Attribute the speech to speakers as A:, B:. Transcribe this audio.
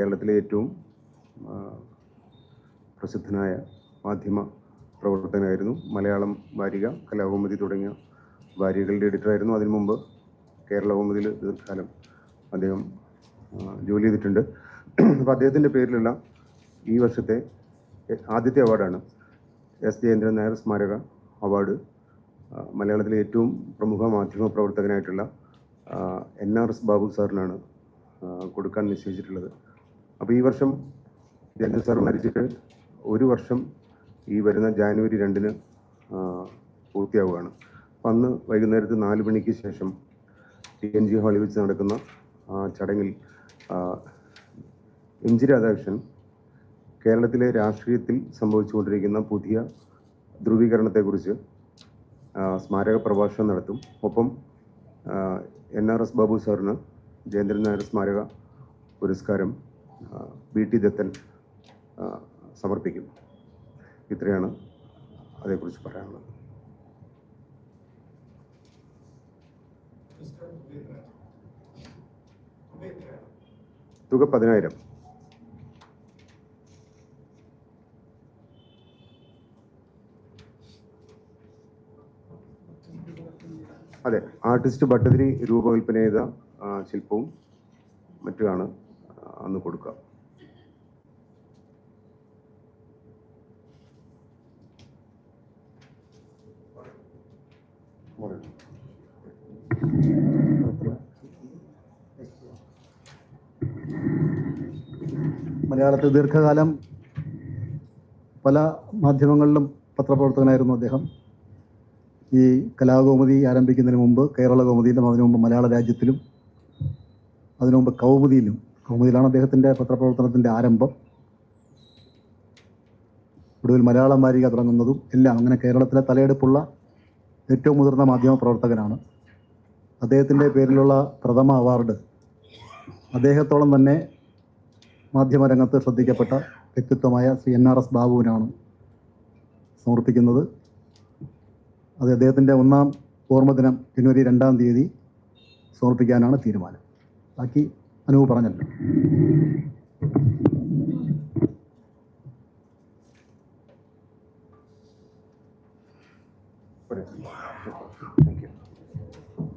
A: കേരളത്തിലെ ഏറ്റവും പ്രസിദ്ധനായ മാധ്യമ പ്രവർത്തകനായിരുന്നു മലയാളം വാരിക കലാകൗമുദി തുടങ്ങിയ വാരികകളുടെ എഡിറ്ററായിരുന്നു. അതിനു മുമ്പ് കേരള കൗമുദിയിൽ ദീർഘകാലം അദ്ദേഹം ജോലി ചെയ്തിട്ടുണ്ട്. അപ്പോൾ അദ്ദേഹത്തിന്റെ പേരിലുള്ള ഈ വർഷത്തെ ആദ്യത്തെ അവാർഡാണ് എസ് ജയേന്ദ്രൻ നായർ സ്മാരക അവാർഡ്. മലയാളത്തിലെ ഏറ്റവും പ്രമുഖ മാധ്യമ പ്രവർത്തകനായിട്ടുള്ള എൻ ആർ എസ് ബാബു സാറിനാണ് കൊടുക്കാൻ നിശ്ചയിച്ചിട്ടുള്ളത്. അപ്പോൾ ഈ വർഷം ജയേന്ദ്രൻ സാർ മരിച്ചിട്ട് ഒരു വർഷം ഈ വരുന്ന ജാനുവരി രണ്ടിന് പൂർത്തിയാവുകയാണ്. അപ്പം അന്ന് വൈകുന്നേരത്ത് നാല് മണിക്ക് ശേഷം ടി എൻ ജി ഹാളിൽ വെച്ച് നടക്കുന്ന ചടങ്ങിൽ എം ജി രാധാകൃഷ്ണൻ കേരളത്തിലെ രാഷ്ട്രീയത്തിൽ സംഭവിച്ചുകൊണ്ടിരിക്കുന്ന പുതിയ ധ്രുവീകരണത്തെക്കുറിച്ച് സ്മാരക പ്രഭാഷണം നടത്തും. ഒപ്പം എൻ ആർ എസ് ബാബു സാറിന് ജയേന്ദ്രൻ നായർ സ്മാരക പുരസ്കാരം വി ടി ദത്തൻ സമർപ്പിക്കും. ഇത്രയാണ് അതേക്കുറിച്ച് പറയാനുള്ളത്. തുക പതിനായിരം. അതെ ആർട്ടിസ്റ്റ് ഭട്ടതിരി രൂപകൽപ്പന ചെയ്ത ശില്പവും മറ്റുമാണ്. അന്ന് കൊടുക്കാം.
B: മലയാളത്തിൽ ദീർഘകാലം പല മാധ്യമങ്ങളിലും പത്രപ്രവർത്തകനായിരുന്നു അദ്ദേഹം. ഈ കലാകൗമുദി ആരംഭിക്കുന്നതിന് മുമ്പ് കേരള കൗമുദിയിലും അതിനു മുമ്പ് മലയാള രാജ്യത്തിലും അതിനു മുമ്പ് കൗമുദിയിലും കൗമുദിയിലാണ് അദ്ദേഹത്തിന്റെ പത്രപ്രവർത്തനത്തിന്റെ ആരംഭം. ഒടുവിൽ മലയാളം വാരിക തുടങ്ങുന്നതും എല്ലാം അങ്ങനെ കേരളത്തിലെ തലയെടുപ്പുള്ള ഏറ്റവും മുതിർന്ന മാധ്യമ പ്രവർത്തകനാണ്. അദ്ദേഹത്തിന്റെ പേരിലുള്ള പ്രഥമ അവാർഡ് അദ്ദേഹത്തോളം തന്നെ മാധ്യമരംഗത്ത് ശ്രദ്ധിക്കപ്പെട്ട വ്യക്തിത്വമായ ശ്രീ എൻ ആർ എസ് ബാബുവിനാണ് സമർപ്പിക്കുന്നത്. അത് അദ്ദേഹത്തിന്റെ ഒന്നാം ഓർമ്മദിനം ജനുവരി രണ്ടാം തീയതി സമർപ്പിക്കാനാണ് തീരുമാനം. ബാക്കി അനുവ് പറഞ്ഞല്ലോ Thank you.